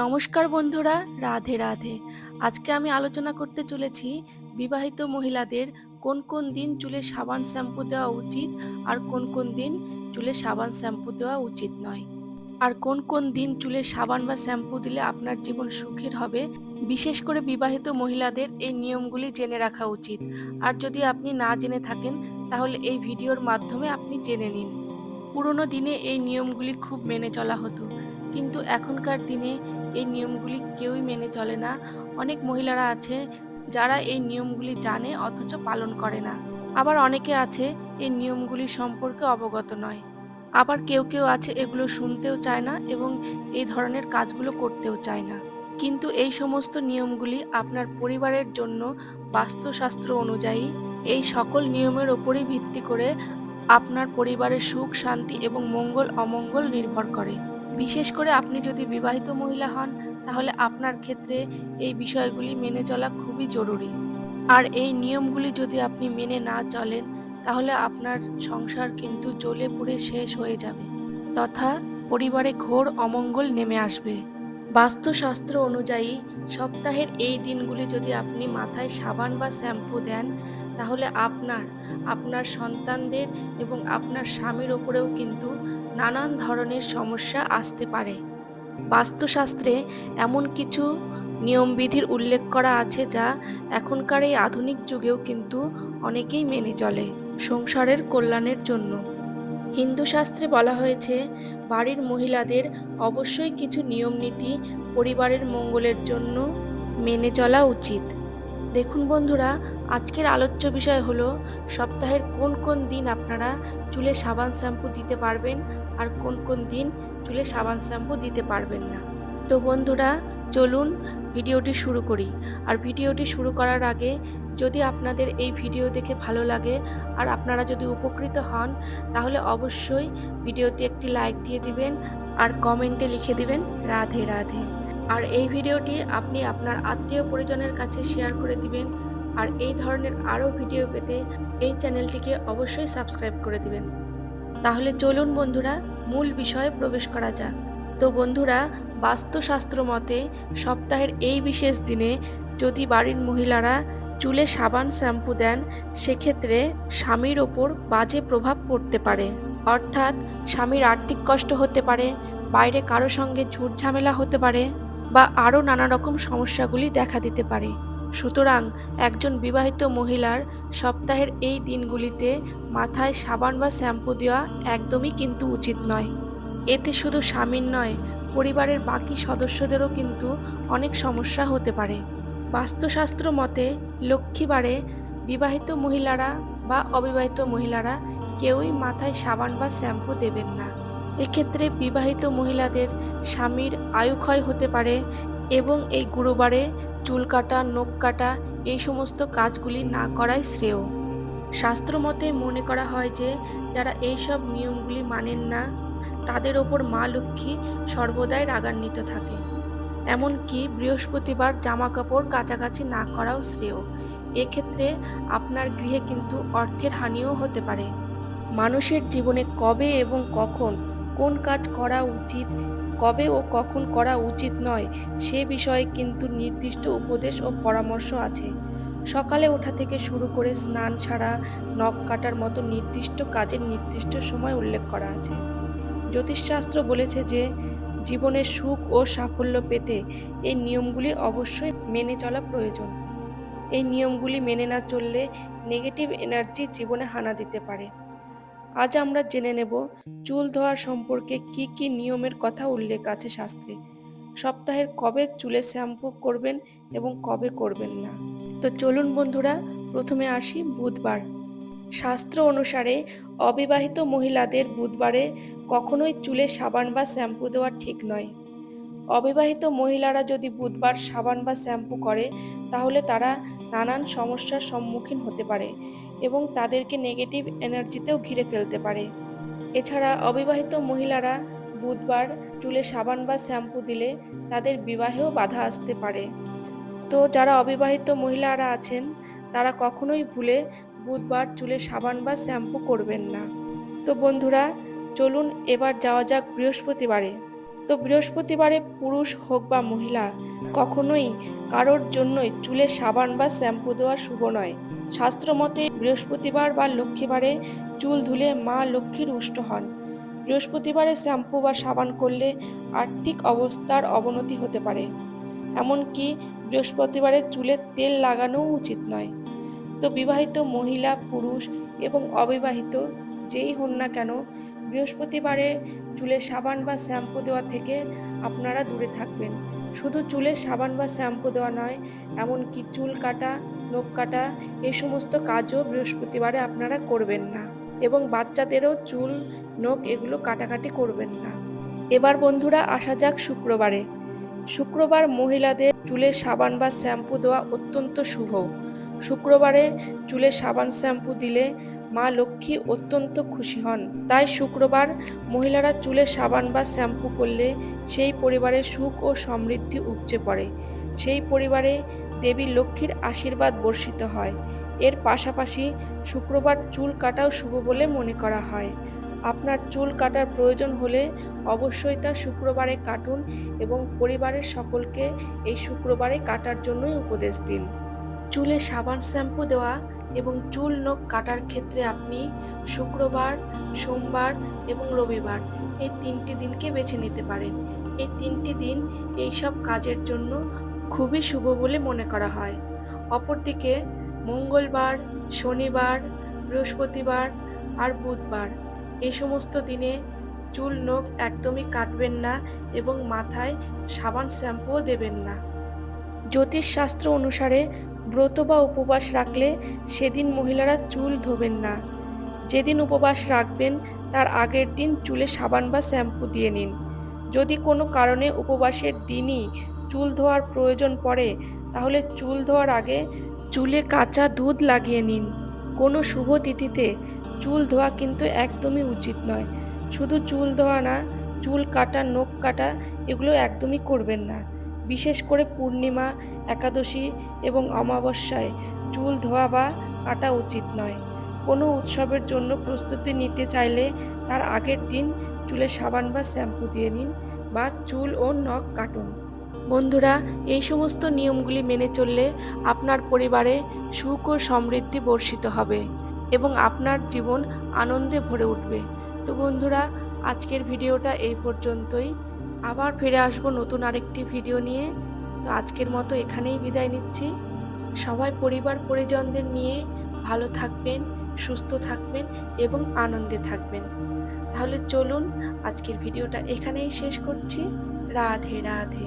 নমস্কার বন্ধুরা, রাধে রাধে। আজকে আমি আলোচনা করতে চলেছি বিবাহিত মহিলাদের কোন কোন দিন চুলে সাবান শ্যাম্পু দেওয়া উচিত আর কোন কোন দিন চুলে সাবান শ্যাম্পু দেওয়া উচিত নয়। আর কোন কোন দিন চুলে সাবান বা শ্যাম্পু দিলে আপনার জীবন সুখের হবে, বিশেষ করে বিবাহিত মহিলাদের এই নিয়মগুলি জেনে রাখা উচিত। আর যদি আপনি না জেনে থাকেন, তাহলে এই ভিডিওর মাধ্যমে আপনি জেনে নিন। পুরোনো দিনে এই নিয়মগুলি খুব মেনে চলা হতো। কিন্তু এখনকার দিনে এই নিয়মগুলি কেউই মেনে চলে না। অনেক মহিলারা আছে যারা এই নিয়মগুলি জানে অথচ পালন করে না। আবার অনেকে আছে এই নিয়মগুলি সম্পর্কে অবগত নয়। আবার কেউ কেউ আছে এগুলো শুনতেও চায় না এবং এই ধরনের কাজগুলো করতেও চায় না। কিন্তু এই সমস্ত নিয়মগুলি আপনার পরিবারের জন্য বাস্তুশাস্ত্র অনুযায়ী এই সকল নিয়মের ওপরই ভিত্তি করে আপনার পরিবারের সুখ, শান্তি এবং মঙ্গল অমঙ্গল নির্ভর করে। বিশেষ করে আপনি যদি বিবাহিত মহিলা হন, তাহলে আপনার ক্ষেত্রে এই বিষয়গুলি মেনে চলা খুবই জরুরি। আর এই নিয়মগুলি যদি আপনি মেনে না চলেন, তাহলে আপনার সংসার কিন্তু জ্বলে পুড়ে শেষ হয়ে যাবে। তথা পরিবারে ঘোর অমঙ্গল নেমে আসবে। বাস্তুশাস্ত্র অনুযায়ী, সপ্তাহের এই দিনগুলি যদি আপনি মাথায় সাবান বা শ্যাম্পু দেন, তাহলে আপনার আপনার সন্তানদের এবং আপনার স্বামীর ওপরেও কিন্তু নানান ধরনের সমস্যা আসতে পারে। বাস্তুশাস্ত্রে এমন কিছু নিয়মবিধির উল্লেখ করা আছে যা এখনকার এই আধুনিক যুগেও কিন্তু অনেকেই মেনে চলে, সংসারের কল্যাণের জন্য। হিন্দু শাস্ত্রে বলা হয়েছে, বাড়ির মহিলাদের অবশ্যই কিছু নিয়ম নীতি পরিবারের মঙ্গলের জন্য মেনে চলা উচিত। দেখুন বন্ধুরা, আজকের আলোচ্য বিষয় হলো, সপ্তাহের কোন কোন দিন আপনারা চুলে সাবান শ্যাম্পু দিতে পারবেন আর কোন কোন দিন চুলে সাবান শ্যাম্পু দিতে পারবেন না। তো বন্ধুরা, চলুন ভিডিওটি শুরু করি। আর ভিডিওটি শুরু করার আগে যদি আপনাদের এই ভিডিও দেখে ভালো লাগে আর আপনারা যদি উপকৃত হন, তাহলে অবশ্যই ভিডিওতে একটি লাইক দিয়ে দিবেন আর কমেন্টে লিখে দিবেন, রাধে রাধে। আর এই ভিডিওটি আপনি আপনার আত্মীয় পরিজনের কাছে শেয়ার করে দিবেন আর এই ধরনের আরও ভিডিও পেতে এই চ্যানেলটিকে অবশ্যই সাবস্ক্রাইব করে দিবেন। তাহলে চলুন বন্ধুরা, মূল বিষয়ে প্রবেশ করা যাক। তো বন্ধুরা, বাস্তুশাস্ত্র মতে সপ্তাহের এই বিশেষ দিনে যদি বাড়ির মহিলারা চুলে সাবান শ্যাম্পু দেন, সেক্ষেত্রে স্বামীর ওপর বাজে প্রভাব পড়তে পারে। অর্থাৎ স্বামীর আর্থিক কষ্ট হতে পারে, বাইরে কারও সঙ্গে ঝুট ঝামেলা হতে পারে বা আরও নানা রকম সমস্যাগুলি দেখা দিতে পারে। সুতরাং একজন বিবাহিত মহিলার সপ্তাহের এই দিনগুলিতে মাথায় সাবান বা শ্যাম্পু দেওয়া একদমই কিন্তু উচিত নয়। এতে শুধু স্বামীর নয়, পরিবারের বাকি সদস্যদেরও কিন্তু অনেক সমস্যা হতে পারে। বাস্তুশাস্ত্র মতে, লক্ষ্মীবারে বিবাহিত মহিলারা বা অবিবাহিত মহিলারা কেউই মাথায় সাবান বা শ্যাম্পু দেবেন না। এক্ষেত্রে বিবাহিত মহিলাদের স্বামীর আয়ু ক্ষয় হতে পারে এবং এই গুরুবারে চুল কাটা, নখ কাটা এই সমস্ত কাজগুলি না করাই শ্রেয়। শাস্ত্রমতে মনে করা হয় যে, যারা এইসব নিয়মগুলি মানেন না, তাদের ওপর মা লক্ষ্মী সর্বদাই রাগান্বিত থাকে। এমনকি বৃহস্পতিবার জামা কাপড় কাছাকাছি না করাও শ্রেয়। এক্ষেত্রে আপনার গৃহে কিন্তু অর্থের হানিও হতে পারে। মানুষের জীবনে কবে এবং কখন কোন কাজ করা উচিত, কবে ও কখন করা উচিত নয়, সে বিষয়ে কিন্তু নির্দিষ্ট উপদেশ ও পরামর্শ আছে। সকালে ওঠা থেকে শুরু করে স্নান ছাড়া নখ কাটার মতো নির্দিষ্ট কাজের নির্দিষ্ট সময় উল্লেখ করা আছে। জ্যোতিষশাস্ত্র বলেছে যে জীবনের সুখ ও সাফল্য পেতে এই নিয়মগুলি অবশ্যই মেনে চলা প্রয়োজন। এই নিয়মগুলি মেনে না চললে নেগেটিভ এনার্জি জীবনে হানা দিতে পারে। আজ আমরা জেনে নেব, চুল ধোয়া সম্পর্কে কি কি নিয়মের কথা উল্লেখ আছে শাস্ত্রে। সপ্তাহের কবে চুলে শ্যাম্পু করবেন এবং কবে করবেন না? তো চলুন বন্ধুরা, প্রথমে আসি বুধবার। শাস্ত্র অনুসারে অবিবাহিত মহিলাদের বুধবারে কখনোই চুলে সাবান বা শ্যাম্পু দেওয়া ঠিক নয়। অবিবাহিত মহিলারা যদি বুধবার সাবান বা শ্যাম্পু করে, তাহলে তারা নানান সমস্যার সম্মুখীন হতে পারে এবং তাদেরকে নেগেটিভ এনার্জিতেও ঘিরে ফেলতে পারে। এছাড়া অবিবাহিত মহিলারা বুধবার চুলে সাবান বা শ্যাম্পু দিলে তাদের বিবাহেও বাধা আসতে পারে। তো যারা অবিবাহিত মহিলারা আছেন, তারা কখনোই ভুলে বুধবার চুলে সাবান বা শ্যাম্পু করবেন না। তো বন্ধুরা, চলুন এবার যাওয়া যাক বৃহস্পতিবারে। তো বৃহস্পতিবারে পুরুষ হোক বা মহিলা, কখনোই কারোর জন্যই চুলে সাবান বা শ্যাম্পু দেওয়া শুভ নয়। শাস্ত্র মতে বৃহস্পতিবার বা লক্ষ্মীবারে চুল ধুলে মা লক্ষ্মীর রুষ্ট হন। বৃহস্পতিবারে শ্যাম্পু বা সাবান করলে আর্থিক অবস্থার অবনতি হতে পারে। এমনকি বৃহস্পতিবারে চুলে তেল লাগানোও উচিত নয়। তো বিবাহিত মহিলা, পুরুষ এবং অবিবাহিত যেই হন না কেন, বৃহস্পতিবারে চুলে সাবান বা শ্যাম্পু দেওয়া থেকে আপনারা দূরে থাকবেন। শুধু চুলে সাবান বা শ্যাম্পু দেওয়া নয়, এমনকি চুল কাটা, নখ কাটা এই সমস্ত কাজও বৃহস্পতিবারে আপনারা করবেন না এবং বাচ্চাদেরও চুল, নখ এগুলো কাটাকাটি করবেন না। এবার বন্ধুরা আসা যাক শুক্রবারে। শুক্রবার মহিলাদের চুলে সাবান বা শ্যাম্পু দেওয়া অত্যন্ত শুভ। শুক্রবারে চুলে সাবান শ্যাম্পু দিলে মা লক্ষ্মী অত্যন্ত খুশি হন। তাই শুক্রবার মহিলারা চুলে সাবান বা শ্যাম্পু করলে সেই পরিবারে সুখ ও সমৃদ্ধি উপচে পড়ে। সেই পরিবারে দেবী লক্ষ্মীর আশীর্বাদ বর্ষিত হয়। এর পাশাপাশি শুক্রবার চুল কাটাও শুভ বলে মনে করা হয়। আপনার চুল কাটার প্রয়োজন হলে অবশ্যই তা শুক্রবারে কাটুন এবং পরিবারের সকলকে এই শুক্রবারে কাটার জন্যই উপদেশ দিন। চুলে সাবান শ্যাম্পু দেওয়া এবং চুল নখ কাটার ক্ষেত্রে আপনি শুক্রবার, সোমবার এবং রবিবার এই তিনটি দিনকে বেছে নিতে পারেন। এই তিনটি দিন এই সব কাজের জন্য খুবই শুভ বলে মনে করা হয়। অপরদিকে মঙ্গলবার, শনিবার, বৃহস্পতিবার আর বুধবার এই সমস্ত দিনে চুল নখ একদমই কাটবেন না এবং মাথায় সাবান শ্যাম্পুও দেবেন না। জ্যোতিষশাস্ত্র অনুসারে ব্রত বা উপবাস রাখলে সেদিন মহিলারা চুল ধোবেন না। যেদিন উপবাস রাখবেন, তার আগের দিন চুলে সাবান বা শ্যাম্পু দিয়ে নিন। যদি কোনো কারণে উপবাসের দিনই চুল ধোয়ার প্রয়োজন পড়ে, তাহলে চুল ধোয়ার আগে চুলে কাঁচা দুধ লাগিয়ে নিন। কোনো শুভ তিথিতে চুল ধোয়া কিন্তু একদমই উচিত নয়। শুধু চুল ধোয়া না, চুল কাটা, নখ কাটা, এগুলো একদমই করবেন না। বিশেষ করে পূর্ণিমা, একাদশী এবং অমাবস্যায় চুল ধোয়া বা কাটা উচিত নয়। কোনো উৎসবের জন্য প্রস্তুতি নিতে চাইলে তার আগের দিন চুলে সাবান বা শ্যাম্পু দিয়ে নিন বা চুল ও নখ কাটুন। বন্ধুরা, এই সমস্ত নিয়মগুলি মেনে চললে আপনার পরিবারে সুখ ও সমৃদ্ধি বর্ষিত হবে এবং আপনার জীবন আনন্দে ভরে উঠবে। তো বন্ধুরা, আজকের ভিডিওটা এই পর্যন্তই। আবার ফিরে আসব নতুন আরেকটি ভিডিও নিয়ে। তো আজকের মতো এখানেই বিদায় নিচ্ছি। সবাই পরিবার পরিজনদের নিয়ে ভালো থাকবেন, সুস্থ থাকবেন এবং আনন্দে থাকবেন। তাহলে চলুন আজকের ভিডিওটা এখানেই শেষ করছি। রাধে রাধে।